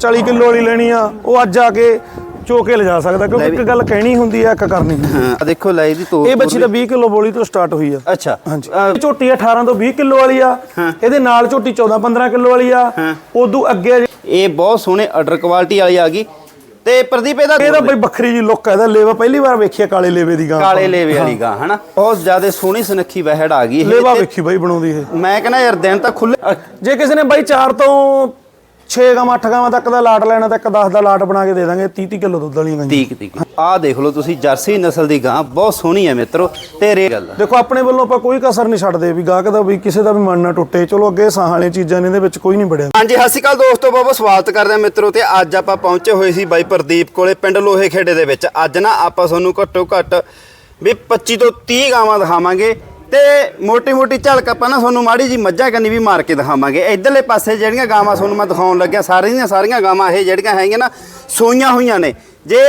40 kilo ਵਾਲੀ ਲੈਣੀ ਆ ਉਹ ਅੱਜ ਆ ਕੇ ਚੋ ਕੇ ਲਿਜਾ ਸਕਦਾ ਕਿਉਂਕਿ ਇੱਕ ਗੱਲ ਕਹਿਣੀ ਹੁੰਦੀ ਆ ਇੱਕ ਕਰਨੀ ਆ। ਹਾਂ ਦੇਖੋ ਲੈ ਇਹਦੀ ਤੋਰ ਇਹ ਬੱਚੀ ਤਾਂ 20 ਕਿਲੋ ਬੋਲੀ ਤੋਂ ਸਟਾਰਟ ਹੋਈ ਆ। ਅੱਛਾ। ਹਾਂਜੀ। ਝੋਟੀ 18 ਤੋਂ 20 ਕਿਲੋ ਵਾਲੀ ਆ। ਇਹਦੇ ਨਾਲ ਝੋਟੀ 14 15 ਕਿਲੋ ਵਾਲੀ ਆ। ਉਦੋਂ ਅੱਗੇ ਇਹ ਬਹੁਤ ਸੋਹਣੇ ਆਰਡਰ ਕੁਆਲਿਟੀ ਵਾਲੀ ਆ ਗਈ। ਤੇ ਪ੍ਰਦੀਪ ਇਹਦਾ ਇਹ ਤਾਂ ਬਈ ਵੱਖਰੀ ਜੀ ਲੁੱਕ ਆ ਇਹਦਾ ਲੇਵਾ ਪਹਿਲੀ ਵਾਰ ਵੇਖਿਆ ਕਾਲੇ ਲੇਵੇ ਦੀ ਗਾਂ। ਕਾਲੇ ਲੇਵੇ ਵਾਲੀ ਗਾਂ ਹਨਾ? ਬਹੁਤ ਜ਼ਿਆਦਾ ਸੋਹਣੀ ਸੁਨੱਖੀ ਵਹਿੜ ਆ ਗਈ ਇਹ। ਲੇਵਾ ਵੇਖੀ ਬਾਈ ਬਣਾਉਂਦੀ ਇਹ। ਮੈਂ ਕਹਿੰਦਾ ਯਾਰ ਦਿਨ ਤਾਂ ਖੁੱਲੇ ਜੇ ਕਿਸੇ ਨੇ ਬਾਈ 4 ਤੋਂ 6 ਗਾਵਾਂ 8 ਗਾਵਾਂ ਤੱਕ ਦਾ ਲਾਟ ਲੈਣਾ ਤਾਂ ਇੱਕ 10 ਦਾ ਲਾਟ ਬਣਾ ਕੇ ਦੇ ਦਾਂਗੇ 30 30 ਕਿਲੋ ਦੁੱਧ ਵਾਲੀਆਂ ਗਾਂ ਤੀਕ ਤੀਕ ਆਹ ਦੇਖ ਲਓ ਤੁਸੀਂ ਜਰਸੀ ਨਸਲ ਦੀ ਗਾਂ ਬਹੁਤ ਸੋਹਣੀ ਹੈ ਮਿੱਤਰੋ ਤੇ ਰੇ ਗੱਲ। ਦੇਖੋ ਆਪਣੇ ਵੱਲੋਂ ਆਪਾਂ ਕੋਈ ਕਸਰ ਨਹੀਂ ਛੱਡਦੇ ਵੀ ਗਾਹਕ ਦਾ ਵੀ ਕਿਸੇ ਦਾ ਵੀ ਮਨ ਨਾ ਟੁੱਟੇ। ਚਲੋ ਅੱਗੇ ਸਾਹ ਵਾਲੀਆਂ ਚੀਜ਼ਾਂ ਨੇ ਇਹਦੇ ਵਿੱਚ ਕੋਈ ਨਹੀਂ ਬੜਿਆ ਹਾਂਜੀ ਸਤਿ ਸ਼੍ਰੀ ਅਕਾਲ ਦੋਸਤੋ ਬਹੁਤ ਸਵਾਗਤ ਕਰਦੇ ਹਾਂ ਮਿੱਤਰੋ ਤੇ ਅੱਜ ਆਪਾਂ ਪਹੁੰਚੇ ਹੋਏ ਸੀ ਬਾਈ ਪ੍ਰਦੀਪ ਕੋਲੇ ਪਿੰਡ ਲੋਹੇ ਖੇੜੇ ਦੇ ਵਿੱਚ। ਅੱਜ ਨਾ ਆਪਾਂ ਤੁਹਾਨੂੰ ਘੱਟੋ ਘੱਟ ਵੀ 25 ਤੋਂ 30 ਗਾਵਾਂ ਦਿਖਾਵਾਂਗੇ। ਤੇ ਮੋਟੀ ਮੋਟੀ ਝਲਕ ਆਪਾਂ ਨਾ ਤੁਹਾਨੂੰ ਮਾੜੀ ਜੀ ਮੱਝਾਂ ਕੰਨੀ ਵੀ ਮਾਰ ਕੇ ਦਿਖਾਵਾਂਗੇ। ਇਧਰਲੇ ਪਾਸੇ ਜਿਹੜੀਆਂ ਗਾਵਾਂ ਤੁਹਾਨੂੰ ਮੈਂ ਦਿਖਾਉਣ ਲੱਗਿਆ, ਸਾਰੀਆਂ ਦੀਆਂ ਸਾਰੀਆਂ ਗਾਵਾਂ ਇਹ ਜਿਹੜੀਆਂ ਹੈਗੀਆਂ ਨਾ, ਸੋਈਆਂ ਹੋਈਆਂ ਨੇ। ਜੇ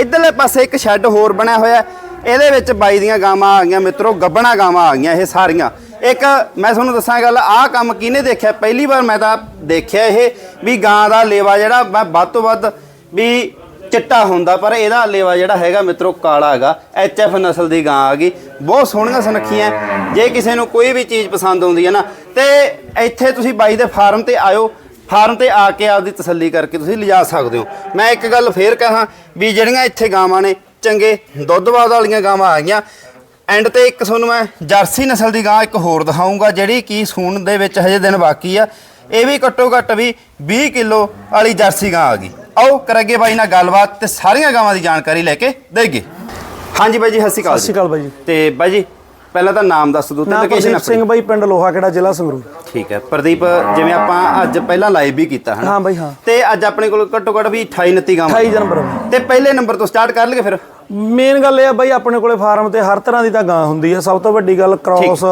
ਇਧਰਲੇ ਪਾਸੇ ਇੱਕ ਸ਼ੈੱਡ ਹੋਰ ਬਣਿਆ ਹੋਇਆ, ਇਹਦੇ ਵਿੱਚ ਬਾਈ ਦੀਆਂ ਗਾਵਾਂ ਆ ਗਈਆਂ, ਮਿੱਤਰੋ, ਗੱਬਣਾ ਗਾਵਾਂ ਆ ਗਈਆਂ ਇਹ ਸਾਰੀਆਂ। ਇੱਕ ਮੈਂ ਤੁਹਾਨੂੰ ਦੱਸਾਂ ਗੱਲ, ਆਹ ਕੰਮ ਕਿਹਨੇ ਦੇਖਿਆ? ਪਹਿਲੀ ਵਾਰ ਮੈਂ ਤਾਂ ਦੇਖਿਆ ਇਹ, ਵੀ ਗਾਂ ਦਾ ਲੇਵਾ ਜਿਹੜਾ, ਮੈਂ ਵੱਧ ਤੋਂ ਵੱਧ ਵੀ ਚਿੱਟਾ ਹੁੰਦਾ, ਪਰ ਇਹਦਾ ਲੇਵਾ ਜਿਹੜਾ ਹੈਗਾ ਮਿੱਤਰੋ ਕਾਲਾ ਹੈਗਾ। ਐਫ ਨਸਲ ਦੀ ਗਾਂ ਆ ਗਈ। ਬਹੁਤ ਸੋਹਣੀਆਂ ਸੁਨੱਖੀਆਂ। ਜੇ ਕਿਸੇ ਨੂੰ ਕੋਈ ਵੀ ਚੀਜ਼ ਪਸੰਦ ਆਉਂਦੀ ਹੈ ਨਾ, ਤੇ ਇੱਥੇ ਤੁਸੀਂ ਬਾਈ ਦੇ ਫਾਰਮ ਤੇ ਆਇਓ। ਫਾਰਮ ਤੇ ਆ ਕੇ ਆਪਦੀ ਤਸੱਲੀ ਕਰਕੇ ਤੁਸੀਂ ਲਿਜਾ ਸਕਦੇ ਹੋ। ਮੈਂ ਇੱਕ ਗੱਲ ਫੇਰ ਕਹਾਂ ਵੀ ਜਿਹੜੀਆਂ ਇੱਥੇ ਗਾਵਾਂ ਨੇ, ਚੰਗੇ ਦੁੱਧ ਦੁੱਧਵਾਦ ਵਾਲੀਆਂ ਗਾਵਾਂ ਆ ਗਈਆਂ। ਐਂਡ ਤੇ ਇੱਕ ਤੁਹਾਨੂੰ ਮੈਂ ਜਰਸੀ ਨਸਲ ਦੀ ਗਾਂ ਇੱਕ ਹੋਰ ਦਿਖਾਉਂਗਾ ਜਿਹੜੀ ਕੀ ਸੂਣ ਦੇ ਵਿੱਚ ਹਜੇ ਦਿਨ ਬਾਕੀ ਆ। ਇਹ ਵੀ ਘੱਟੋ ਘੱਟ ਵੀ 20 ਕਿਲੋ ਵਾਲੀ ਜਰਸੀ ਗਾਂ ਆ ਗਈ। ਆਓ ਕਰਾਂਗੇ ਬਾਈ ਨਾਲ ਗੱਲਬਾਤ ਤੇ ਸਾਰੀਆਂ ਗਾਵਾਂ ਦੀ ਜਾਣਕਾਰੀ ਲੈ ਕੇ ਦੇਈਏ। ਹਾਂਜੀ ਬਾਈ ਜੀ ਸਤਿ ਸ਼੍ਰੀ ਅਕਾਲ ਸਤਿ ਸ਼੍ਰੀ ਅਕਾਲ ਬਾਈ ਜੀ। ਤੇ ਬਾਈ ਜੀ ਪਹਿਲਾਂ ਤਾਂ ਨਾਮ ਦੱਸ ਦਿਓ ਤੇ ਨਾਮ ਲੋਕੇਸ਼ਨ ਪ੍ਰਦੀਪ ਸਿੰਘ ਬਾਈ ਪਿੰਡ ਲੋਹਾ ਕਿਹੜਾ ਜ਼ਿਲ੍ਹਾ ਸੰਗਰੂਰ। ਠੀਕ ਹੈ ਪ੍ਰਦੀਪ ਜਿਵੇਂ ਆਪਾਂ ਅੱਜ ਪਹਿਲਾਂ ਲਾਈਵ ਵੀ ਕੀਤਾ ਹੈ ਹਾਂ ਬਾਈ ਹਾਂ। ਤੇ ਅੱਜ ਆਪਣੇ ਕੋਲ ਘੱਟੋ ਘੱਟ ਵੀ 28 29 ਗਾਵਾਂ 28 ਜਨਵਰੀ ਨੂੰ। ਤੇ ਪਹਿਲੇ ਨੰਬਰ ਤੋਂ ਸਟਾਰਟ ਕਰ ਲਈਏ ਫਿਰ। ਮੇਨ ਗੱਲ ਇਹ ਆ ਬਾਈ ਆਪਣੇ ਕੋਲੇ ਫਾਰਮ ਤੇ ਹਰ ਤਰ੍ਹਾਂ ਦੀ ਤਾਂ ਗਾਂ ਹੁੰਦੀ ਆ। ਸਭ ਤੋਂ ਵੱਡੀ ਗੱਲ ਕ੍ਰਾਸ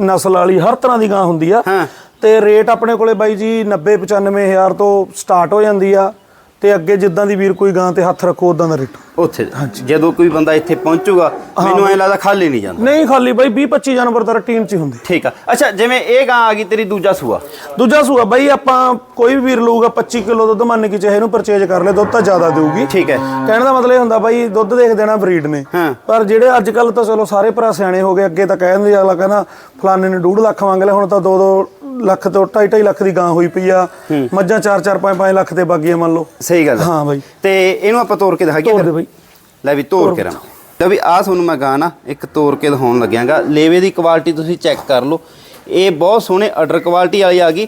ਨਸਲ ਵਾਲੀ ਹਰ ਤਰ੍ਹਾਂ ਦੀ ਗਾਂ ਹੁੰਦੀ ਆ। ਹਾਂ। ਤੇ ਰੇਟ ਆਪਣੇ ਕੋਲੇ ਬਾਈ ਜੀ 90 95000 ਤੋਂ ਸਟਾਰਟ ਹੋ ਜਾਂਦੀ ਆ। ਤੇ ਅੱਗੇ ਜਿੱਦਾਂ ਦੀ ਵੀਰ ਕੋਈ ਗਾਂ ਤੇ ਹੱਥ ਰੱਖੋ ਉਦਾਂ ਦਾ ਰੇਟ ਉੱਥੇ ਜਦੋਂ ਕੋਈ ਬੰਦਾ ਇੱਥੇ ਪਹੁੰਚੂਗਾ ਮੈਨੂੰ ਐ ਲੱਗਦਾ ਖਾਲੀ ਨਹੀਂ ਜਾਂਦਾ। ਨਹੀਂ ਖਾਲੀ ਬਾਈ 20 25 ਜਾਨਵਰ ਤਾਂ ਰੂਟੀਨ ਚ ਹੀ ਹੁੰਦੇ। ਠੀਕ ਆ। ਅੱਛਾ ਜਿਵੇਂ ਇਹ ਗਾਂ ਆ ਗਈ ਤੇਰੀ ਦੂਜਾ ਸੂਆ? ਦੂਜਾ ਸੂਆ ਬਾਈ ਆਪਾਂ ਕੋਈ ਵੀ ਵੀਰ ਲਊਗਾ 25 ਕਿਲੋ ਦੁੱਧ ਮੰਨ ਕੇ ਚਾਹੇ ਇਹਨੂੰ ਪਰਚੇਜ ਕਰ ਲੈ ਦੁੱਧ ਤਾਂ ਜ਼ਿਆਦਾ ਦੇਊਗੀ। ਠੀਕ ਹੈ। ਕਹਿਣ ਦਾ ਮਤਲਬ ਇਹ ਹੁੰਦਾ ਬਾਈ ਦੁੱਧ ਦੇਖ ਦੇਣਾ ਬਰੀਡ ਨੇ। ਪਰ ਜਿਹੜੇ ਅੱਜ ਕੱਲ ਤਾਂ ਚਲੋ ਸਾਰੇ ਭਰਾ ਸਿਆਣੇ ਹੋ ਗਏ ਅੱਗੇ ਤਾਂ ਕਹਿ ਦਿੰਦੇ ਅਗਲਾ ਕਹਿੰਦਾ ਫਲਾਣੇ ਨੇ 2.5 ਲੱਖ ਮੰਗ ਲਿਆ ਹੁਣ ਤਾਂ 2-2 ਲੱਖ ਤੋਂ 2.5 ਲੱਖ ਦੀ ਗਾਂ ਹੋਈ ਪਈ ਆ। ਮੱਝਾਂ 4-4 5-5 ਲੱਖ ਤੇ ਬਾਗੀਆਂ ਮੰਨ ਲਓ। ਸਹੀ ਗੱਲ ਆ। ਹਾਂ ਬਾਈ। ਤੇ ਇਹਨੂੰ ਆਪਾਂ ਤੋੜ ਕੇ ਦਿਖਾਈਏ ਤੋੜ? ਦੇ ਬਾਈ। ਲੈ ਵੀ ਤੋੜ ਕੇ ਰਾਂ ਲੈ ਵੀ ਆਹ ਤੁਹਾਨੂੰ ਮੈਂ ਗਾਂ ਨਾ ਇੱਕ ਤੋੜ ਕੇ ਦਿਖਾਉਣ ਲੱਗਿਆਗਾ। ਲੇਵੇ ਦੀ ਕੁਆਲਿਟੀ ਤੁਸੀਂ ਚੈੱਕ ਕਰ ਲਓ। ਇਹ ਬਹੁਤ ਸੋਹਣੇ ਆਰਡਰ ਕੁਆਲਿਟੀ ਵਾਲੀ ਆ ਗਈ।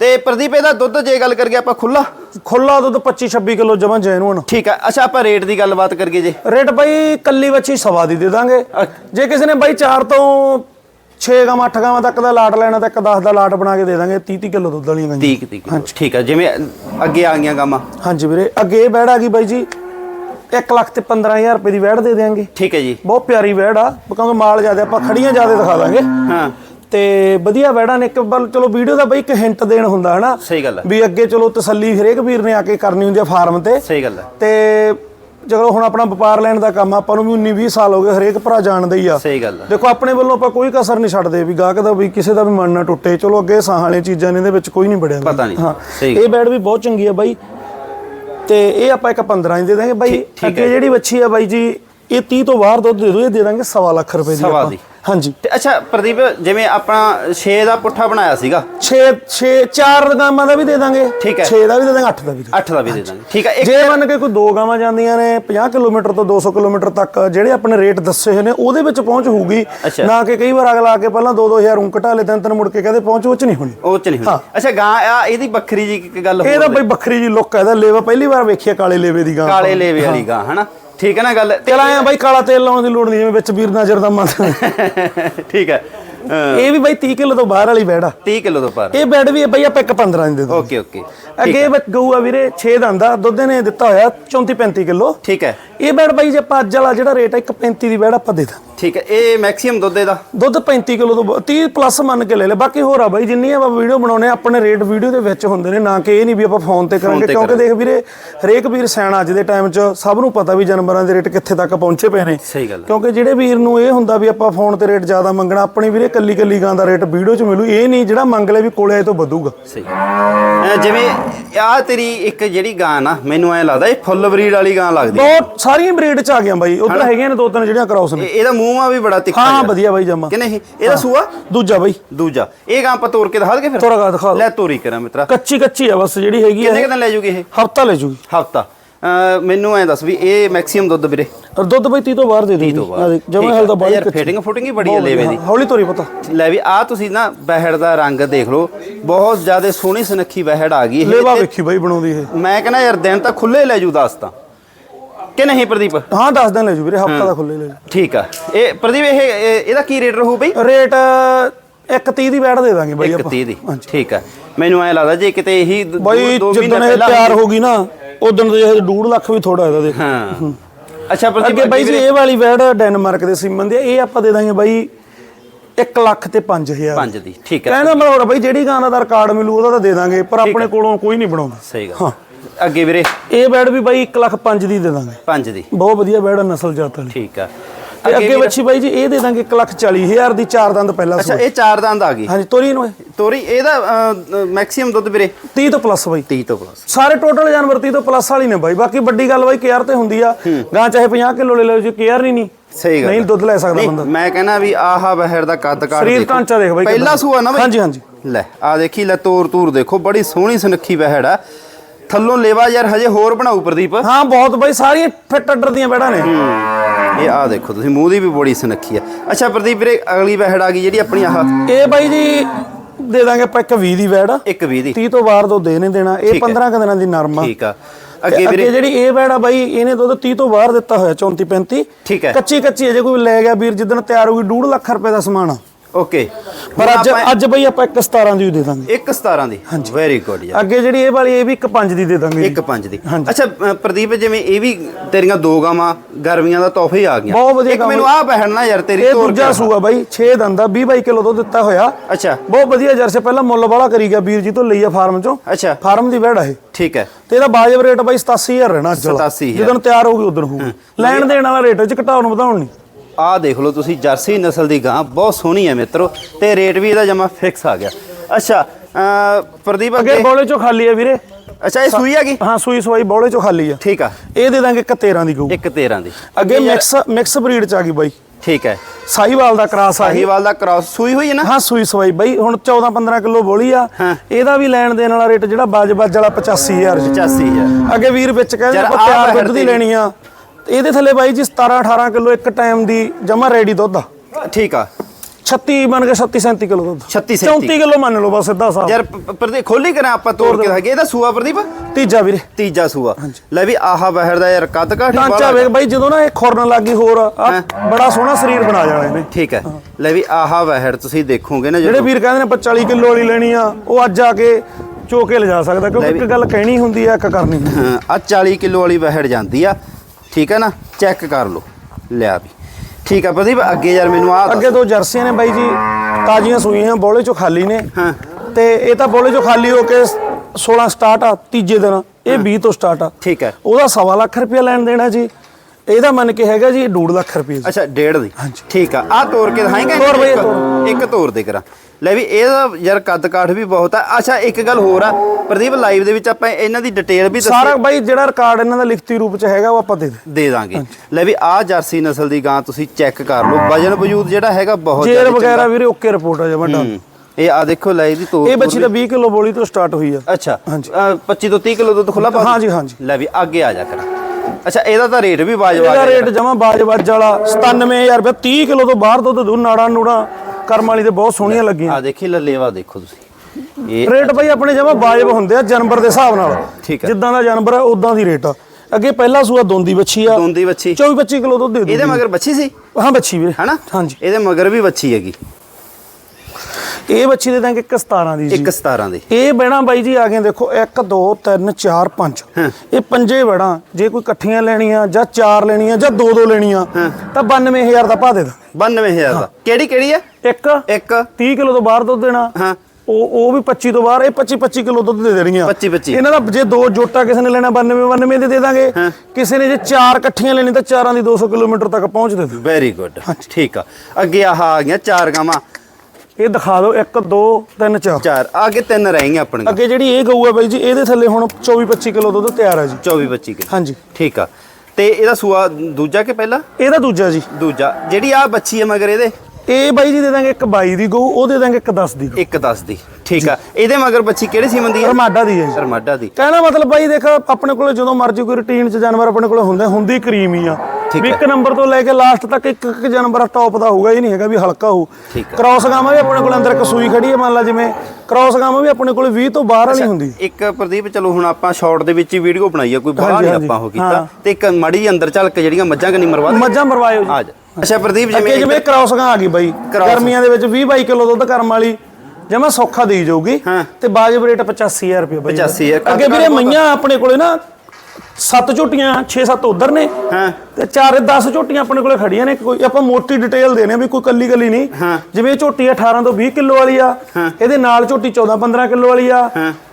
ਤੇ ਪ੍ਰਦੀਪ ਇਹਦਾ ਦੁੱਧ ਜੇ ਗੱਲ ਕਰੀਏ ਆਪਾਂ ਖੁੱਲਾ ਖੁੱਲਾ ਦੁੱਧ 25-26 ਕਿਲੋ ਜਮਾਂ ਜੈਨੂਨ ਠੀਕ ਹੈ ਅੱਛਾ ਆਪਾਂ ਰੇਟ ਦੀ ਗੱਲਬਾਤ ਕਰੀਏ ਜੇ। ਰੇਟ ਬਾਈ ਕੱਲੀ ਬੱਚੀ ਸਵਾ ਦੀ ਦੇ ਦਾਂਗੇ। ਜੇ ਕਿਸੇ ਨੇ ਬਾਈ 4 ਤੋਂ 6 ਗਾਵਾਂ 8 ਗਾਵਾਂ ਤੱਕ ਦਾ ਲਾਟ ਲੈਣਾ ਤਾਂ ਇੱਕ 10 ਦਾ ਲਾਟ ਬਣਾ ਕੇ ਦੇ ਦਾਂਗੇ 30 30 ਕਿਲੋ ਦੁੱਧ ਵਾਲੀਆਂ ਗਾਂ ਤੀਕ ਤੀਕ ਠੀਕ ਹੈ ਜਿਵੇਂ ਅੱਗੇ ਆ ਗਈਆਂ ਗਾਵਾਂ। ਹਾਂਜੀ ਵੀਰੇ ਅੱਗੇ ਵੈੜ ਆ ਗਈ ਬਾਈ ਜੀ 1 ਲੱਖ ਤੇ 15000 ਰੁਪਏ ਦੀ ਵੈੜ ਦੇ ਦਿਆਂਗੇ। ਠੀਕ ਹੈ ਜੀ। ਬਹੁਤ ਪਿਆਰੀ ਵੈੜ ਆ ਕਿਉਂਕਿ ਮਾਲ ਜ਼ਿਆਦਾ ਆਪਾਂ ਖੜੀਆਂ ਜ਼ਿਆਦਾ ਦਿਖਾ ਦਾਂਗੇ। ਹਾਂ। ਤੇ ਵਧੀਆ ਵੈੜਾਂ ਨੇ ਇੱਕ ਬਲ ਚਲੋ ਵੀਡੀਓ ਦਾ ਬਈ ਇੱਕ ਹਿੰਟ ਦੇਣ ਹੁੰਦਾ ਹਨਾ? ਸਹੀ ਗੱਲ ਹੈ ਵੀ ਅੱਗੇ ਚਲੋ ਤਸੱਲੀ ਹਰੇਕ ਵੀਰ ਨੇ ਆ ਕੇ ਕਰਨੀ ਹੁੰਦੀ ਆ ਫਾਰਮ ਤੇ। ਸਹੀ ਗੱਲ ਹੈ ਤੇ ਜਦੋਂ ਹੁਣ ਆਪਣਾ ਵਪਾਰ ਲੈਣ ਦਾ ਕੰਮ ਆ, ਆਪਾਂ ਨੂੰ ਵੀ 19 20 ਸਾਲ ਹੋ ਗਏ ਹਰੇਕ ਭਰਾ ਜਾਣਦਾ ਹੀ ਆ। ਸਹੀ ਗੱਲ ਹੈ ਦੇਖੋ ਆਪਣੇ ਵੱਲੋਂ ਆਪਾਂ ਕੋਈ ਕਸਰ ਨਹੀਂ ਛੱਡਦੇ ਵੀ ਗਾਹਕ ਦਾ ਵੀ ਕਿਸੇ ਦਾ ਵੀ ਮਨ ਨਾ ਟੁੱਟੇ। ਚਲੋ ਅੱਗੇ ਸਾਹ ਵਾਲੀਆਂ ਚੀਜ਼ਾਂ ਨੇ ਇਹਦੇ ਵਿੱਚ ਕੋਈ ਨਹੀਂ ਬੜਿਆ ਪਤਾ ਨਹੀਂ। ਹਾਂ ਸਹੀ ਇਹ ਬੈਡ ਵੀ ਬਹੁਤ ਚੰਗੀ ਆ ਬਾਈ। ਤੇ ਇਹ ਆਪਾਂ ਇੱਕ 15 ਇੰਚ ਦੇ ਦਾਂਗੇ। ਬਾਈ ਠੀਕ- ਠੀਕ ਅੱਗੇ ਜਿਹੜੀ ਵੱਛੀ ਆ ਬਾਈ ਜੀ ਇਹ 30 ਤੋਂ ਬਾਹਰ ਦੁੱਧ ਦੇ ਦੋ ਇਹ ਦੇ ਦਾਂਗੇ ਸਵਾ ਲੱਖ ਰੁਪਏ ਦੀ ਸਵਾ ਆਪਾਂ। ਦੀ। ਹਾਂਜੀ। ਤੇ ਅੱਛਾ ਪ੍ਰਦੀਪ ਜਿਵੇਂ ਆਪਣਾ 6 ਦਾ ਪੁੱਠਾ ਬਣਾਇਆ ਸੀਗਾ। 6 6 4 ਗਾਵਾਂ ਦਾ ਵੀ ਦੇ ਦਾਂਗੇ। ਠੀਕ ਹੈ। 6 ਦਾ ਵੀ ਦੇ ਦਾਂਗੇ 8 ਦਾ ਵੀ ਦੇ 8 ਦਾ ਵੀ ਦੇ ਦਾਂਗੇ। ਠੀਕ ਹੈ ਜੇ ਮੰਨ ਕੇ ਕੋਈ ਦੋ ਗਾਵਾਂ ਜਾਂਦੀਆਂ ਨੇ 50 ਕਿਲੋਮੀਟਰ ਤੋਂ 200 ਕਿਲੋਮੀਟਰ ਤੱਕ ਜਿਹੜੇ ਆਪਣੇ ਰੇਟ ਦੱਸੇ ਹੋਏ ਨੇ ਉਹਦੇ ਵਿੱਚ ਪਹੁੰਚ ਹੋਊਗੀ। ਨਾ ਕਿ ਕਈ ਵਾਰ ਅਗਲਾ ਕੇ ਪਹਿਲਾਂ 2-2000 ਉਂ ਘਟਾ ਲੇ ਤਿੰਨ ਤਿੰਨ ਮੁੜ ਕੇ ਕਹਿੰਦੇ ਪਹੁੰਚ ਉਹ ਚ ਨਹੀਂ ਹੋਣੀ। ਉਹ ਚ ਨਹੀਂ ਹੁੰਦੀ ਅੱਛਾ ਗਾਂ ਆ ਇਹਦੀ ਵੱਖਰੀ ਜੀ ਇੱਕ ਗੱਲ ਇਹ ਹੋਰ ਤਾਂ ਬਈ ਵੱਖਰੀ ਜੀ ਲੁੱਕ ਹੈ ਇਹਦਾ ਲੇਵਾ ਪਹਿਲੀ ਵਾਰ ਵੇਖਿਆ ਕਾਲੇ ਲੇਵੇ ਦੀ ਗਾਂ ਕਾਲੇ ਲੇਵੇ ਵਾਲੀ ਗਾਂ ਹਨਾ? ਠੀਕ ਹੈ ਨਾ ਗੱਲ? ਚਲ ਆਇਆ ਬਾਈ ਕਾਲਾ ਤੇਲ ਲਾਉਣ ਦੀ ਲੋੜ ਨਹੀਂ ਜਿਵੇਂ ਵਿੱਚ ਵੀਰ ਨਜ਼ਰ ਦਾ ਮੰਨ। ਠੀਕ ਹੈ। ਇਹ ਵੀ ਬਾਈ 30 ਕਿਲੋ ਤੋਂ ਬਾਹਰ ਵਾਲੀ ਬੈੜ ਆ। 30 ਕਿਲੋ ਤੋਂ ਪਰ ਇਹ ਬੈਡ ਵੀ ਬਾਈ ਆਪਾਂ ਇੱਕ 15 ਇੰਚ ਦੇ ਦੋ ਓਕੇ ਓਕੇ। ਅੱਗੇ ਗਊ ਆ ਵੀਰੇ 6 ਦੰਦ ਆ ਦੁੱਧ ਨੇ ਦਿੱਤਾ ਹੋਇਆ 34 35 ਕਿਲੋ। ਠੀਕ ਹੈ। ਇਹ ਬੈਡ ਬਾਈ ਜੇ ਆਪਾਂ ਅੱਜ ਵਾਲਾ ਜਿਹੜਾ ਰੇਟ ਹੈ ਇੱਕ 35 ਦੀ ਬੈਡ ਆਪਾਂ ਦੇ ਦਾਂ ਠੀਕ ਹੈ ਇਹ ਮੈਕਸਿਮਮ ਦੁੱਧ ਇਹਦਾ? ਦੁੱਧ 35 ਕਿਲੋ ਤੋਂ ਬ- 30 ਪਲੱਸ ਮੰਨ ਕੇ ਲੈ ਲੈ ਬਾਕੀ ਹੋਰ ਆ ਬਾਈ ਜਿੰਨੀ ਆਪਾਂ ਵੀਡੀਓ ਬਣਾਉਨੇ ਆਪਣੇ ਰੇਟ ਵੀਡੀਓ ਦੇ ਵਿੱਚ ਹੁੰਦੇ ਨੇ ਨਾ ਕਿ ਇਹ ਨਹੀਂ ਵੀ ਆਪਾਂ ਫੋਨ ਤੇ ਕਰਾਂਗੇ ਕਿਉਂਕਿ ਦੇਖ ਵੀਰੇ ਹਰੇਕ ਵੀਰ ਸਿਆਣਾ ਅੱਜ ਦੇ ਟਾਈਮ 'ਚ ਸਭ ਨੂੰ ਪਤਾ ਵੀ ਜਾਨਵਰਾਂ ਦੇ ਰੇਟ ਕਿੱਥੇ ਤੱਕ ਪਹੁੰਚੇ ਪਏ ਨੇ। ਸਹੀ ਗੱਲ ਕਿਉਂਕਿ ਜਿਹੜੇ ਵੀਰ ਨੂੰ ਇਹ ਹੁੰਦਾ ਵੀ ਆਪਾਂ ਫੋਨ ਤੇ ਰੇਟ ਜ਼ਿਆਦਾ ਮੰਗਣਾ ਆਪਣੀ ਵੀਰੇ ਕੱਲੀ ਕੱਲੀ ਗਾਂ ਦਾ ਰੇਟ ਵੀਡੀਓ 'ਚ ਮਿਲੂ ਇਹ ਨਹੀਂ ਜਿਹੜਾ ਮੰਗ ਲੈ ਵੀ ਕੋਲੇ ਆਏ ਤੋਂ ਵਧੂਗਾ। ਸਹੀ ਜਿਵੇਂ ਆ ਤੇਰੀ ਇੱਕ ਜਿਹੜੀ ਗਾਂ ਨਾ ਮੈਨੂੰ ਐ ਲੱਗਦਾ ਇਹ ਫੁੱਲ ਬਰੀਡ ਵਾਲੀ ਗਾਂ ਲੱਗਦੀ ਬਹੁਤ ਸਾਰੀਆਂ ਬਰੀਡ 'ਚ ਆ ਗਈਆਂ ਬਾਈ ਉਧਰ ਹੈਗੀਆਂ ਨੇ ਦੋ ਤਿੰਨ ਜਿਹੜੀਆਂ ਕਰਾਉਸ ਨੇ। ਇਹ- ਇਹਦਾ ਮੂੰਹ ਆ ਵੀ ਬੜਾ ਤਿੱਖਾ ਹਾਂ। ਵਧੀਆ ਬਾਈ ਜਮਾ। ਕਿ ਨਹੀਂ? ਇਹਦਾ ਸੂਆ? ਦੂਜਾ ਬਾਈ। ਦੂਜਾ। ਇਹ ਗਾਂ ਆਪਾਂ ਤੋੜ ਕੇ ਦਿਖਾ ਦਈਏ ਫਿਰ? ਗਾ ਦਿਖਾ ਲੈ ਤੋਰੀ ਕਰਾਂ ਮਿੱਤਰਾ। ਕੱਚੀ ਕੱਚੀ ਆ ਬਸ ਜਿਹੜੀ ਹੈਗੀ ਕਿੰਨੇ ਕਿੰਨੇ ਲੈ ਜੂਗੀ ਇਹ? ਹਫਤਾ ਲੈ ਜੂਗੀ। ਹਫਤਾ। ਮੈਨੂੰ ਐ ਦੱਸ ਵੀ ਇਹ ਮੈਕਸਿਮਮ ਦੁੱਧ ਵੀਰੇ? ਔਰ ਦੁੱਧ ਬਾਈ 30 ਤੋਂ ਬਾਹਰ ਦੇ ਦੂਗੀ ਦੇਖ ਜਮਾ ਹਲ ਦਾ ਬਾਈ ਯਾਰ ਫਿਟਿੰਗ ਫੁਟਿੰਗ ਹੀ ਬੜੀ ਹੈ ਲੇਵੇ ਦੀ। ਹੌਲੀ ਤੋਰੀ ਪਤਾ। ਲੈ ਵੀ ਆ ਤੁਸੀਂ ਨਾ ਬਹਿੜ ਦਾ ਰੰਗ ਦੇਖ ਲਓ। ਬਹੁਤ ਜ਼ਿਆਦਾ ਸੋਹਣੀ ਸੁਨੱਖੀ ਬਹਿੜ ਆ ਗਈ ਇਹ। ਲੇਵਾ ਵੇਖੀ ਬਾਈ ਬਣਾਉਂਦੀ ਇਹ। ਮੈਂ ਕਹਿੰਦਾ ਯਾਰ ਦਿਨ ਤਾਂ ਖੁੱਲੇ ਲੈ ਜੂ ਦੱਸ ਤਾਂ। ਕਿ ਨਹੀਂ ਪ੍ਰਦੀਪ? ਹਾਂ 10 ਦਿਨ ਲੈ ਜੂ ਵੀਰੇ ਹਫਤਾ ਦਾ ਖੁੱਲੇ ਲੈ ਜੂ। ਠੀਕ ਆ। ਇਹ ਪ੍ਰਦੀਪ ਇਹ ਇਹ- ਇਹਦਾ ਕੀ ਰੇਟ ਰਹੂ ਬਈ? ਰੇਟ 130 ਦੀ ਬੈਠ ਦੇ ਦਾਂਗੇ ਬਾਈ ਇੱਕ ਆਪਾਂ। 30 ਦੀ। ਠੀਕ ਆ। ਮੈਨੂੰ ਐ ਲੱਗਦਾ ਜੇ ਕਿਤੇ ਇਹੀ ਦੋ- ਬਾਈ ਦੋ ਮਹੀਨੇ ਜਦੋਂ ਇਹ ਪਹਿਲਾਂ ਤਿਆਰ ਹੋ ਗਈ ਨਾ ਉਦੋਂ ਤੋਂ ਇਹ 2 ਲੱਖ ਵੀ ਥੋੜਾ ਇਹਦਾ ਦੇਖ ਹਾਂ। ਅੱਛਾ ਪ੍ਰਦੀਪ ਅੱਗੇ ਬਾਈ ਜੀ ਇਹ ਵਾਲੀ ਵੈੜ ਡੈਨਮਾਰਕ ਦੇ ਸੀਮਨ ਦੀ ਆ, ਇਹ ਆਪਾਂ ਦੇ ਦਾਂਗੇ ਬਾਈ 1 ਲੱਖ ਤੇ 5000 ਪੰਜ ਦੀ ਠੀਕ ਆ। ਕਹਿੰਦਾ ਮਤਲਬ ਬਾਈ ਜਿਹੜੀ ਗਾਂ ਦਾ ਰਿਕਾਰਡ ਮਿਲੂ ਉਹਦਾ ਤਾਂ ਦੇ ਦਾਂਗੇ ਪਰ ਆਪਣੇ ਕੋਲੋਂ ਕੋਈ ਨਹੀਂ ਬਣਾਉਂਦਾ। ਸਹੀ ਗੱਲ। ਅੱਗੇ ਵੀਰੇ? ਇਹ ਵੈੜ ਵੀ ਬਾਈ 1 ਲੱਖ 5 ਦੀ ਦੇ ਦਾਂਗੇ। ਪੰਜ ਦੀ। ਬਹੁਤ ਵਧੀਆ ਵੈੜ ਆ, ਨਸਲ ਜਾਤ ਵਾਲੀ। ਠੀਕ ਆ। ਤੇ ਅੱਗੇ ਵੱਛੀ ਬਾਈ ਜੀ ਇਹ ਦੇ ਦਾਂਗੇ 1 ਲੱਖ 40 ਹਜ਼ਾਰ ਦੀ ਚਾਰ ਦੰਦ ਪਹਿਲਾਂ ਅੱਛਾ ਇਹ ਚਾਰ ਦੰਦ ਆ ਗਈ। ਹਾਂਜੀ ਤੋਰੀ ਨੂੰ ਤੋਰੀ ਇਹਦਾ ਮੈਕਸਿਮਮ ਦੁੱਧ ਵੀਰੇ? 30 ਤੋਂ ਪਲੱਸ ਬਾਈ। 30 ਤੋਂ ਪਲੱਸ ਸਾਰੇ ਟੋਟਲ ਜਾਨਵਰ 30 ਤੋਂ ਪਲੱਸ ਵਾਲੀ ਨੇ ਬਾਈ। ਬਾਕੀ ਵੱਡੀ ਗੱਲ ਬਾਈ ਕੇਅਰ ਤੇ ਹੁੰਦੀ ਆ। ਗਾਂ ਚਾਹੇ 50 ਕਿਲੋ ਲੈ ਲਓ ਜੇ ਕੇਅਰ ਨਹੀਂ ਨਹੀਂ। ਸਹੀ ਗੱਲ ਨਹੀਂ ਦੁੱਧ ਲੈ ਸਕਦਾ ਬੰਦਾ। ਮੈਂ ਕਹਿੰਦਾ ਵੀ ਆਹਾ ਬਹਿਰ ਦਾ ਕੱਦ ਕਾਠ ਸਰੀਰ। ਢਾਂਚਾ ਦੇਖ ਬਾਈ ਪਹਿਲਾ। ਸੂਆ ਨਾ ਬਾਈ? ਹਾਂਜੀ ਹਾਂਜੀ। ਲੈ ਆ ਦੇਖੀ ਲੈ ਤੋਰ ਤੂਰ ਦੇਖੋ। ਬੜੀ ਸੋਹਣੀ ਸੁਨੱਖੀ ਬਹਿੜ ਆ। ਥੱਲੋਂ ਲੇਵਾ ਯਾਰ ਹਜੇ ਹੋਰ ਬਣਾਉ ਪ੍ਰਦੀਪ। ਹਾਂ ਬਹੁਤ ਬਾਈ ਸਾਰੀਆਂ ਫਿੱਟ ਅੱਡਰ ਦੀਆਂ ਬੈੜਾਂ ਨੇ। ਇਹ ਆ ਦੇਖੋ ਤੁਸੀਂ ਮੂੰਹ ਦੀ ਵੀ ਬੜੀ ਸੁਨੱਖੀ ਆ। ਅੱਛਾ ਪ੍ਰਦੀਪ ਵੀਰੇ ਅਗਲੀ ਬਹਿੜ ਆ ਗਈ ਜਿਹੜੀ ਆਪਣੀ ਆਹ। ਇਹ ਬਾਈ ਜੀ ਦੇ ਦਾਂਗੇ ਆਪਾਂ ਇੱਕ 20 ਦੀ ਵੈੜ ਇੱਕ 20 ਦੀ। 30 ਤੋਂ ਬਾਹਰ ਤੋਂ ਦੇ ਨਹੀਂ ਦੇਣਾ। ਇਹ ਠੀਕ ਹੈ। 15 ਕੁ ਦਿਨਾਂ ਦੀ ਨਰਮ ਆ। ਠੀਕ ਆ। ਅੱਗੇ ਅੱਗੇ ਵੀਰੇ ਜਿਹੜੀ ਇਹ ਵੈੜ ਆ ਬਾਈ ਇਹਨੇ ਦੁੱਧ 30 ਤੋਂ ਬਾਹਰ ਦਿੱਤਾ ਹੋਇਆ 34 35 ਠੀਕ ਹੈ। ਕੱਚੀ ਕੱਚੀ ਹੈ ਜੇ ਕੋਈ ਲੈ ਗਿਆ ਵੀਰ ਜਿੱਦਣ ਤਿਆਰ ਹੋਊਗੀ 2 ਲੱਖ ਰੁਪਏ ਦਾ ਸਮਾਨ ਆ। ਓਕੇ ਪਰ ਅੱਜ ਅੱਜ ਬਾਈ ਆਪਾਂ ਇੱਕ 17 ਦੀ ਦੇ ਦਾਂਗੇ। ਇੱਕ 17 ਦੀ। ਵੈਰੀ ਗੁੱਡ ਯਾਰ ਅੱਗੇ ਜਿਹੜੀ ਇਹ ਵਾਲੀ ਇਹ ਵੀ ਇੱਕ 5 ਦੀ ਦੇ ਦਾਂਗੇ ਇੱਕ 5 ਦੀ। ਅੱਛਾ ਪ੍ਰਦੀਪ ਜਿਵੇਂ ਇਹ ਵੀ ਤੇਰੀਆਂ ਦੋ ਗਾਵਾਂ ਗਰਮੀਆਂ ਦਾ ਤੋਹਫੇ ਆ ਗਈਆਂ। ਬਹੁਤ ਵਧੀਆ ਇੱਕ ਮੈਨੂੰ ਆਹ ਪਹਿਨਣਾ ਯਾਰ ਤੇਰੀ ਇਹ ਤੋਰ ਦੂਜਾ ਸੂਆ ਬਾਈ 6 ਦੰਦਾ 20 22 ਕਿਲੋ ਦੁੱਧ ਦਿੱਤਾ ਹੋਇਆ। ਅੱਛਾ। ਬਹੁਤ ਵਧੀਆ ਜਰਸੇ ਪਹਿਲਾਂ ਮੁੱਲ ਵਾਲਾ ਕਰੀ ਗਿਆ ਵੀਰ ਜੀ ਤੋਂ ਲਈ ਆ ਫਾਰਮ ਚੋਂ। ਅੱਛਾ। ਫਾਰਮ ਦੀ ਵੈੜ ਆ ਇਹ। ਠੀਕ ਹੈ। ਤੇ ਇਹਦਾ ਬਾਜਬ ਰੇਟ ਬਾਈ 87000 ਰਹਿਣਾ ਅੱਜ ਵਾਲਾ। 87,000 ਜਦੋਂ ਤਿਆਰ ਹੋਊਗੀ ਉਦੋਂ ਹੋਊਗੀ ਲੈਣ ਦੇਣ ਵਾਲਾ ਰੇਟ ਚ ਘਟਾਉਣ ਵਧਾਉਣ ਨਹੀਂ ਆਹ ਦੇਖ ਲਓ ਤੁਸੀਂ ਜਰਸੀ ਨਸਲ ਦੀ ਗਾਂ ਬਹੁਤ ਸੋਹਣੀ ਹੈ ਮਿੱਤਰੋ ਤੇ ਰੇਟ ਵੀ ਇਹਦਾ ਜਮਾ ਫਿਕਸ ਆ ਗਿਆ। ਅੱਛਾ ਪ੍ਰਦੀਪ ਅੱਗੇ ਅੱਗੇ ਬੋਲੇ ਚੋਂ ਖਾਲੀ ਆ ਵੀਰੇ। ਅੱਛਾ ਇਹ ਸੂਈ ਆ ਗਈ ਹਾਂ ਸੂਈ ਸਵਾਈ ਬੋਲੇ ਚੋਂ ਖਾਲੀ ਆ ਠੀਕ ਆ। ਇਹ ਦੇ ਦਾਂਗੇ ਇੱਕ 13 ਦੀ ਗਊ। ਇੱਕ 13 ਦੀ। ਅੱਗੇ ਮਿਕਸ ਮਿਕਸ ਬਰੀਡ ਚ ਆ ਗਈ ਬਾਈ। ਠੀਕ ਹੈ। ਸਾਈਵਾਲ ਦਾ ਕਰਾਸ ਆ ਗਈ ਸਾਹੀਵਾਲ ਦਾ ਕ੍ਰਾਸ ਸੂਈ ਹੋਈ ਹੈ ਨਾ? ਹਾਂ ਸੂਈ ਸਵਾਈ। ਬਾਈ ਹੁਣ 14 15 ਕਿਲੋ ਬੋਲੀ ਆ। ਹਾਂ। ਇਹਦਾ ਵੀ ਲੈਣ ਦੇਣ ਵਾਲਾ ਰੇਟ ਜਿਹੜਾ ਬਾਜ ਬਾਜ ਵਾਲਾ 85000 ਚ। 85000 ਅੱਗੇ ਵੀਰ ਵਿੱਚ ਕਹਿੰਦੇ ਯਾਰ ਆਪਾਂ ਆਹ ਤਿਆਰ ਦੁੱਧ ਦੀ ਦੀ- ਲੈਣੀ ਆ। ਇਹਦੇ ਥੱਲੇ ਬਾਈ ਜੀ 17 18 ਕਿਲੋ ਇੱਕ ਟਾਈਮ ਦੀ ਜਮਾ ਰੈਡੀ ਦੁੱਧ ਆ। ਠੀਕ ਆ। 36 ਬਣ ਕੇ 37 37 ਕਿਲੋ ਦੁੱਧ। 36 34 ਕਿਲੋ ਮੰਨ ਲਓ ਬਸ ਸਿੱਧਾ ਹਿਸਾਬ। ਯਾਰ ਪ੍ਰਦੀਪ ਖੋਲੀ ਕਰਾਂ ਆਪਾਂ ਤੋੜ ਕੇ ਦਿਖਾਈਏ। ਇਹਦਾ ਸੂਆ ਪ੍ਰਦੀਪ? ਤੀਜਾ ਵੀਰੇ। ਤੀਜਾ ਸੂਆ। ਲੈ ਵੀ ਆਹਾ ਬਹਿਰ ਦਾ ਯਾਰ ਕੱਦ ਕਾਠ ਹੀ ਢਾਂਚਾ ਵੇਖ ਬਾਈ ਜਦੋਂ ਨਾ ਇਹ ਖੁਰਨ ਲੱਗੀ ਹੋਰ ਆ ਬੜਾ ਸੋਹਣਾ ਸਰੀਰ ਬਣਾ ਜਾਣਾ ਇਹਨੇ। ਠੀਕ ਹੈ ਲੈ ਵੀ ਆਹਾ ਬਹਿਰ ਤੁਸੀਂ ਦੇਖੋਗੇ ਨਾ ਜਿਹੜੇ ਵੀਰ ਕਹਿੰਦੇ ਨੇ ਆਪਾਂ 40 ਕਿਲੋ ਵਾਲੀ ਲੈਣੀ ਆ ਉਹ ਅੱਜ ਆ ਕੇ ਚੋਕੇ ਲਿਜਾ ਸਕਦਾ ਕਿਉਂਕਿ ਇੱਕ ਗੱਲ ਕਹਿਣੀ ਹੁੰਦੀ ਆ ਇੱਕ ਕਰਨੀ ਆ। ਹਾਂ, ਆ 40 ਕਿਲੋ ਵਾਲੀ ਬਹਿੜ ਜਾਂਦੀ ਆ। ਠੀਕ ਹੈ ਨਾ? ਚੈੱਕ ਕਰ ਲਓ। ਲਿਆ ਵੀ। ਠੀਕ ਆ ਪ੍ਰਦੀਪ ਅੱਗੇ ਯਾਰ ਮੈਨੂੰ ਆ ਅੱਗੇ ਦੋ ਜਰਸੀਆਂ ਨੇ ਬਾਈ ਜੀ। ਤਾਜ਼ੀਆਂ ਸੂਈਆਂ ਬੋਲੇ ਚੋਂ ਖਾਲੀ ਨੇ। ਹਾਂ। ਤੇ ਇਹ ਤਾਂ ਬੋਲੇ ਚੋਂ ਖਾਲੀ ਹੋ ਕੇ 16 ਸਟਾਰਟ ਆ ਤੀਜੇ ਦਿਨ। ਇਹ 20 ਤੋਂ ਸਟਾਰਟ ਆ। ਠੀਕ ਹੈ। ਉਹਦਾ ਸਵਾ ਲੱਖ ਰੁਪਇਆ ਲੈਣ ਦੇਣਾ ਜੀ। ਇਹਦਾ ਮੰਨ ਕੇ ਹੈਗਾ ਜੀ 2 ਲੱਖ ਰੁਪਏ ਅੱਛਾ ਡੇਢ ਦੀ। ਠੀਕ ਆ। ਆ ਤੋੜ ਕੇ ਦਿਖਾਏਗਾ ਇੱਕ ਤੋੜ ਦੇ ਕਰਾਂ। ਲੈ ਵੀ ਇਹਦਾ ਯਾਰ ਕੱਦ ਕਾਠ ਵੀ ਬਹੁਤ ਆ। ਅੱਛਾ ਇੱਕ ਗੱਲ ਹੋਰ ਆ ਪ੍ਰਦੀਪ ਲਾਈਵ ਦੇ ਵਿੱਚ ਆਪਾਂ ਇਹਨਾਂ ਦੀ ਡਿਟੇਲ ਵੀ ਦੱਸੀ। ਸਾਰਾ ਬਾਈ ਜਿਹੜਾ ਰਿਕਾਰਡ ਇਹਨਾਂ ਦਾ ਲਿਖਤੀ ਰੂਪ ਚ ਹੈਗਾ ਉਹ ਆਪਾਂ ਦੇ ਦੇ ਦੇ ਦਾਂਗੇ। ਲੈ ਵੀ ਆ ਜਰਸੀ ਨਸਲ ਦੀ ਗਾਂ ਤੁਸੀਂ ਚੈੱਕ ਕਰ ਲਓ। ਵਜਨ ਵਜੂਦ ਜਿਹੜਾ ਹੈਗਾ ਬਹੁਤ ਜੇਰ ਜ਼ਿਆਦਾ ਵਗੈਰਾ ਵੀਰੇ ਓਕੇ ਰਿਪੋਰਟ ਆ ਜਮਾ ਡਨ। ਇਹ ਆ ਦੇਖੋ ਲੈ ਇਹਦੀ ਤੋੜ ਇਹ ਬੱਚੀ ਤਾਂ 20 ਕਿਲੋ ਬੋਲੀ ਤੋਂ ਸਟਾਰਟ ਹੋਈ ਆ। ਅੱਛਾ। ਹਾਂਜੀ। ਅ, 25 ਤੋਂ 30 ਕਿਲੋ ਦੁੱਧ ਖੁੱਲਾ ਪਾ ਹਾਂਜੀ, ਹਾਂਜੀ। ਲੈ ਵੀ ਅੱਗੇ ਆ ਜਾ ਕਰਾਂ। ਅੱਛਾ ਇਹਦਾ ਤਾਂ ਰੇਟ ਵੀ ਆ ਇਹਦਾ ਰੇਟ ਜਮਾ ਬਾਜ ਵੱਜ ਵਾਲਾ 97000 ਰੁਪਏ 30 ਕਿਲੋ ਤੋਂ ਬਾਹਰ ਦੁੱਧ ਦੂ ਨਾੜਾ ਨੂੜਾ। ਕਰਮ ਵਾਲੀ ਤੇ ਬਹੁਤ ਸੋਹਣੀਆਂ ਲੱਗੀਆਂ। ਆ ਦੇਖੀ ਲੱਲੇਵਾ ਦੇਖੋ ਤੁਸੀਂ। ਇਹ ਰੇਟ ਬਾਈ ਆਪਣੇ ਜਮਾ ਵਾਜਬ ਹੁੰਦੇ ਆ ਜਾਨਵਰ ਦੇ ਹਿਸਾਬ ਨਾਲ। ਠੀਕ ਹੈ। ਜਿੱਦਾਂ ਦਾ ਜਾਨਵਰ ਆ ਉਦਾਂ ਦੀ ਰੇਟ ਆ। ਅੱਗੇ ਪਹਿਲਾ ਸੂਆ ਦੋਂਦੀ ਬੱਚੀ ਆ। ਦੋਂਦੀ ਬੱਚੀ 24 25 ਕਿਲੋ ਦੁੱਧ ਦੇ ਦੂ ਇਹਦੇ ਮਗਰ ਬੱਚੀ ਸੀ? ਹਾਂ ਬੱਚੀ ਵੀਰੇ। ਹਨਾ? ਹਾਂਜੀ। ਇਹਦੇ ਮਗਰ ਵੀ ਬੱਚੀ ਹੈਗੀ। ਇਹ ਬੱਚੀ ਦੇ ਦਾਂਗੇ ਇੱਕ 17 ਦੀ ਜੀ। ਇੱਕ 17 ਦੀ। ਇਹ ਬੈਣਾ ਬਾਈ ਜੀ ਆ ਗਏ ਦੇਖੋ 1 2 3 4 5 ਇਹ ਪੰਜੇ ਬੈਣਾ ਜੇ ਕੋਈ ਇਕੱਠੀਆਂ ਲੈਣੀਆਂ ਜਾਂ ਚਾਰ ਲੈਣੀਆਂ ਜਾਂ ਦੋ ਦੋ ਲੈਣੀਆਂ ਤਾਂ 92000 ਦਾ ਪਾ ਦੇ ਦਾਂਗੇ 92000 ਦਾ। ਕਿਹੜੀ ਕਿਹੜੀ ਹੈ ਇੱਕ। ਇੱਕ। 30 ਕਿਲੋ ਤੋਂ ਬਾਹਰ ਦੁੱਧ ਦੇਣਾ। ਹਾਂ। ਉਹ ਉਹ ਵੀ 25 ਤੋਂ ਬਾਹਰ ਇਹ 25 25 ਕਿਲੋ ਦੁੱਧ ਦੇ ਦੇਣੀਆਂ। 25 25 ਇਹਨਾਂ ਦਾ ਜੇ ਦੋ ਜੋਟਾ ਕਿਸੇ ਨੇ ਲੈਣਾ 92 92 ਦੇ ਦੇ ਦਾਂਗੇ। ਕਿਸੇ ਨੇ ਜੇ ਚਾਰ ਇਕੱਠੀਆਂ ਲੈਣੀ ਤਾਂ ਚਾਰਾਂ ਦੀ 200 ਕਿਲੋਮੀਟਰ ਤੱਕ ਪਹੁੰਚ ਦੇ ਦਿਓ। ਵੈਰੀ ਗੁੱਡ ਠੀਕ ਆ। ਅੱਗੇ ਆਹ ਆ ਗਈਆਂ ਚਾਰ ਗਾਵਾਂ। ਇਹ ਦਿਖਾ ਦਿਓ 1 2 3 4 ਚਾਰ। ਅੱਗੇ ਤਿੰਨ ਰਹਿ ਗਈਆਂ ਆਪਣੀਆਂ। ਅੱਗੇ ਜਿਹੜੀ ਇਹ ਗਊ ਹੈ ਬਾਈ ਜੀ ਇਹਦੇ ਥੱਲੇ ਹੁਣ 24 25 ਕਿਲੋ ਦੁੱਧ ਤਿਆਰ ਹੈ ਜੀ। 24 25 ਕਿਲੋ। ਹਾਂਜੀ। ਠੀਕ ਆ। ਤੇ ਇਹਦਾ ਸੂਆ ਦੂਜਾ ਕਿ ਪਹਿਲਾ? ਇਹਦਾ ਦੂਜਾ ਜੀ। ਦੂਜਾ। ਜਿਹੜੀ ਆ ਬੱਚੀ ਹੈ ਮਗਰ ਇਹਦੇ? ਇਹ ਬਾਈ ਜੀ ਦੇ ਦਾਂਗੇ ਇੱਕ 22 ਦੀ ਗਊ ਉਹ ਦੇ ਦਾਂਗੇ ਇੱਕ 10 ਦੀ ਇੱਕ 10 ਦੀ। ਠੀਕ ਆ। ਇਹਦੇ ਮਗਰ ਬੱਚੀ ਕਿਹੜੇ ਸੀਮਨ ਦੀ ਹੈ? ਰਮਾਡਾ ਦੀ ਹੈ ਜੀ। ਰਮਾਡਾ ਦੀ। ਕਹਿਣਾ ਮਤਲਬ ਬਾਈ ਦੇਖ ਆਪਣੇ ਕੋਲੇ ਜਦੋਂ ਮਰਜ਼ੀ ਕੋਈ ਰੁਟੀਨ ਚ ਜਾਨਵਰ ਆਪਣੇ ਕੋਲੇ ਹੁੰਦੇ ਹੁੰਦੀ ਕਰੀਮ ਹੀ ਆ। ਵੀ। ਇੱਕ ਨੰਬਰ ਤੋਂ ਲੈ ਕੇ ਲਾਸਟ ਤੱਕ ਇੱਕ ਇੱਕ ਜਾਨਵਰ ਟੌਪ ਦਾ ਹੋਊਗਾ ਹੀ ਨਹੀਂ ਹੈਗਾ ਵੀ ਹਲਕਾ ਹੈ। ਕ੍ਰਾਸ ਗਾਵਾਂ ਵੀ ਆਪਣੇ ਕੋਲੇ ਅੰਦਰ ਇੱਕ ਸੂਈ ਖੜੀ ਹੈ ਮੰਨ ਲਾ ਜਿਵੇਂ ਕ੍ਰਾਸ ਗਾਵਾਂ ਵੀ ਆਪਣੇ ਕੋਲੇ 20 ਤੋਂ ਬਾਹਰ ਵਾਲੀ ਹੁੰਦੀ ਇੱਕ ਪ੍ਰਦੀਪ ਚਲੋ ਹੁਣ ਆਪਾਂ ਸ਼ਾਰਟ ਦੇ ਵਿੱਚ ਹੀ ਵੀਡੀਓ ਬਣਾਈ ਆ ਕੋਈ ਬਾਹਰ ਨਹੀਂ। ਆਪਾਂ ਉਹ ਕੀਤਾ। ਤੇ ਇੱਕ ਮੜੀ ਅੰਦਰ ਚੱਲ ਕੇ ਜਿਹੜੀਆਂ ਮੱਝਾਂ ਕਨੀ ਮਰਵਾ ਦੇ ਮੱਝਾਂ ਮਰਵਾਇਓ ਜੀ ਅੱਛਾ ਪ੍ਰਦੀਪ ਜਿਵੇਂ ਜਿਵੇਂ ਕ੍ਰਾਸ ਗਾਂ ਆ ਗਈ ਬਾਈ। ਗਰਮੀਆਂ ਦੇ ਵਿੱਚ 20 22 ਕਿਲੋ ਦੁੱਧ ਕਰਮ ਵਾਲੀ ਜਮਾ ਸੌਖਾ ਦੇਈ ਜਾਊਗੀ। ਤੇ ਬਾਜਬ ਰੇਟ 85000 ਰੁਪਏ ਬਾਈ 85,000 ਅੱਗੇ ਵੀਰੇ ਮਈਆਂ ਆਪਣੇ ਕੋਲੇ ਨਾ ਸੱਤ ਝੋਟੀਆਂ 6-7 ਉਧਰ ਨੇ। ਹਾਂ। ਤੇ ਚਾਰ 10 ਝੋਟੀਆਂ ਆਪਣੇ ਕੋਲੇ ਖੜੀਆਂ ਨੇ। ਕੋਈ ਆਪਾਂ ਮੋਟੀ ਡਿਟੇਲ ਦੇਣੇ ਵੀ ਕੋਈ ਕੱਲੀ ਕੱਲੀ ਨਹੀਂ। ਹਾਂ। ਜਿਵੇਂ ਇਹ ਝੋਟੀ 18 ਤੋਂ 20 ਕਿਲੋ ਵਾਲੀ ਆ ਇਹਦੇ ਨਾਲ ਝੋਟੀ 14 15 ਕਿਲੋ ਵਾਲੀ ਆ।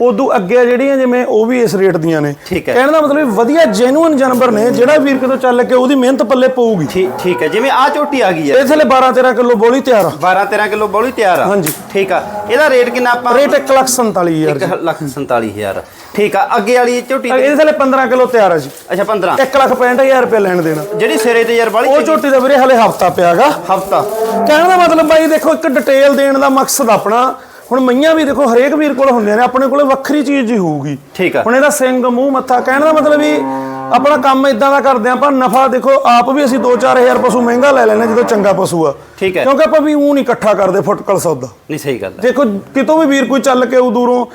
ਉਦੋਂ ਅੱਗੇ ਜਿਹੜੀਆਂ ਜਿਵੇਂ ਉਹ ਵੀ ਇਸ ਰੇਟ ਦੀਆਂ ਨੇ। ਠੀਕ ਹੈ। ਕਹਿਣ ਦਾ ਮਤਲਬ ਵੀ ਵਧੀਆ ਜੈਨੂਇਨ ਜਾਨਵਰ ਨੇ ਜਿਹੜਾ ਵੀਰ ਕਿਤੋਂ ਚੱਲ ਕੇ ਉਹਦੀ ਮਿਹਨਤ ਪੱਲੇ ਪਊਗੀ। ਠੀਕ ਠੀਕ ਹੈ। ਜਿਵੇਂ ਆ ਝੋਟੀ ਆ ਗਈ ਹੈ। ਇਹ ਥਲੇ 12 13 ਕਿਲੋ ਬੋਲੀ ਤਿਆਰ ਆ। 12 13 ਕਿਲੋ ਬੋਲੀ ਤਿਆਰ ਆ। ਹਾਂਜੀ। ਠੀਕ ਆ। ਇਹਦਾ ਰੇਟ ਕਿੰਨਾ ਆਪਾਂ ਰੇਟ 1 ਲੱਖ 47 ਹਜ਼ਾਰ ਇੱਕ ਲੱਖ 47000 ਠੀਕ ਆ। ਅੱਗੇ ਵਾਲੀ ਝੋਟੀ ਇਹਦੇ ਥਲੇ 15 ਕਿਲੋ ਤਿਆਰ ਆ ਜੀ। ਅੱਛਾ 15 1 ਲੱਖ 65000 ਰੁਪਏ ਲੈਣ ਦੇਣਾ। ਜਿਹੜੀ ਸਿਰੇ ਤੇ ਯਾਰ ਵਾਲੀ ਉਹ ਝੋਟੀ ਦਾ ਵੀਰੇ ਹਲੇ ਹਫਤਾ ਪਿਆਗਾ। ਹਫਤਾ। ਕਹਿਣ ਦਾ ਮਤਲਬ ਬਾਈ ਦੇਖੋ ਇੱਕ ਡਿਟੇਲ ਦੇਣ ਦਾ ਮਕਸਦ ਆਪਣਾ। ਹੁਣ ਮਈਆਂ ਵੀ ਦੇਖੋ ਹਰੇਕ ਵੀਰ ਕੋਲ ਹੁੰਦੀਆਂ ਨੇ ਆਪਣੇ ਕੋਲੇ ਵੱਖਰੀ ਚੀਜ਼ ਹੀ ਹੋਊਗੀ। ਠੀਕ ਆ। ਹੁਣ ਇਹਦਾ ਸਿੰਘ ਮੂੰਹ ਮੱਥਾ ਕਹਿਣ ਦਾ ਮਤਲਬ ਵੀ ਆਪਣਾ ਕੰਮ ਇਦਾਂ ਦਾ ਕਰਦੇ ਆਂ ਪਰ ਨਫਾ ਦੇਖੋ ਆਪ ਵੀ ਅਸੀਂ 2-4000 ਪਸ਼ੂ ਮਹਿੰਗਾ ਲੈ ਲੈਣੇ ਜਦੋਂ ਚੰਗਾ ਪਸ਼ੂ ਆ। ਠੀਕ ਹੈ। ਕਿਉਂਕਿ ਆਪਾਂ ਵੀ ਉਹ ਨਹੀਂ ਇਕੱਠਾ ਕਰਦੇ ਫੁੱਟਕਲ ਸੌਦਾ। ਨਹੀਂ ਸਹੀ ਗੱਲ ਹੈ। ਦੇਖੋ ਕਿਤੋਂ ਵੀ ਵੀਰ ਕੋਈ ਚੱਲ ਕੇ ਉਹ ਦੂਰੋਂ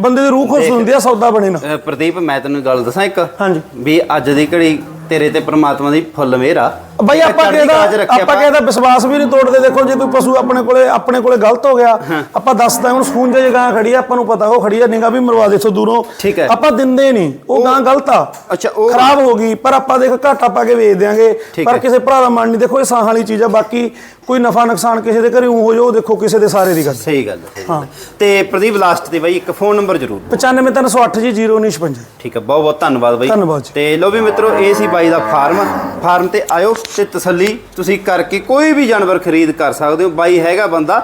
ਬੰਦੇ ਦੀ ਰੂਹ ਖੁਸ਼ ਹੁੰਦੀ ਆ ਸੌਦਾ ਬਣੇ ਨਾ। ਪ੍ਰਦੀਪ ਮੈਂ ਤੈਨੂੰ ਗੱਲ ਦੱਸਾਂ ਇੱਕ? ਹਾਂਜੀ। ਵੀ ਅੱਜ ਦੀ ਘੜੀ ਤੇਰੇ ਤੇ ਪ੍ਰਮਾਤਮਾ ਦੀ ਫੁੱਲ ਮਿਹਰ ਆ। ਬਈ ਆਪਾਂ ਚੜ੍ਹਦੀ ਕਿਹਦਾ ਕਲਾ 'ਚ ਰੱਖਿਆ ਆਪਾਂ ਕਿਹਦਾ ਵਿਸ਼ਵਾਸ ਵੀ ਨਹੀਂ ਤੋੜਦੇ। ਦੇਖੋ ਜੇ ਕੋਈ ਪਸ਼ੂ ਆਪਣੇ ਕੋਲੇ ਆਪਣੇ ਕੋਲੇ ਗਲਤ ਹੋ ਗਿਆ ਆਪਾਂ ਦੱਸਦਾ ਹੁਣ ਸਕੂਨ ਜੇ ਗਾਂ ਖੜੀ ਆ ਆਪਾਂ ਨੂੰ ਪਤਾ ਉਹ ਖੜੀ ਆ ਨਿਗਾ ਵੀ ਮਰਵਾ ਦੇ ਇੱਥੋਂ ਦੂਰੋਂ। ਠੀਕ ਹੈ। ਆਪਾਂ ਦਿੰਦੇ ਨਹੀਂ। ਉਹ ਗਾਂ ਗਲਤ ਆ। ਅੱਛਾ ਉਹ ਖਰਾਬ ਹੋ ਗਈ ਪਰ ਆਪਾਂ ਦੇਖ ਘਾਟਾ ਪਾ ਕੇ ਵੇਚ ਦਿਆਂਗੇ। ਠੀਕ ਪਰ ਹੈ। ਕਿਸੇ ਭਰਾ ਦਾ ਮਨ ਨਹੀਂ। ਦੇਖੋ ਇਹ ਸਾਹ ਵਾਲੀ ਚੀਜ਼ ਆ। ਬਾਕੀ ਕੋਈ ਨਫਾ ਨੁਕਸਾਨ ਕਿਸੇ ਦੇ ਘਰੇ ਹੋ ਜਾਓ ਦੇਖੋ ਕਿਸੇ ਦੇ ਸਾਰੇ ਦੀ ਗੱਲ। ਸਹੀ ਗੱਲ ਹੈ ਸਹੀ ਗੱਲ ਹੈ। ਤੇ ਪ੍ਰਦੀਪ ਲਾਸਟ ਤੇ ਬਾਈ ਇੱਕ ਫੋਨ ਨੰਬਰ ਜ਼ਰੂਰ 95308 ਜੀ 0956 ਠੀਕ ਹੈ ਬਹੁਤ ਬਹੁਤ ਧੰਨਵਾਦ ਬਾਈ। ਧੰਨਵਾਦ ਜੀ। ਤੇ ਲੋ ਵੀ ਮਿੱਤਰੋ ਇਹ ਸੀ ਬਾਈ ਦਾ ਫਾਰਮ। ਫਾਰਮ ਤੇ ਆਇਓ। ਤੇ ਤਸੱਲੀ ਤੁਸੀਂ ਕਰਕੇ ਕੋਈ ਵੀ ਜਾਨਵਰ ਖਰੀਦ ਕਰ ਸਕਦੇ ਹੋ। ਬਾਈ ਹੈਗਾ ਬੰਦਾ,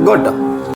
ਗੁੱਡ।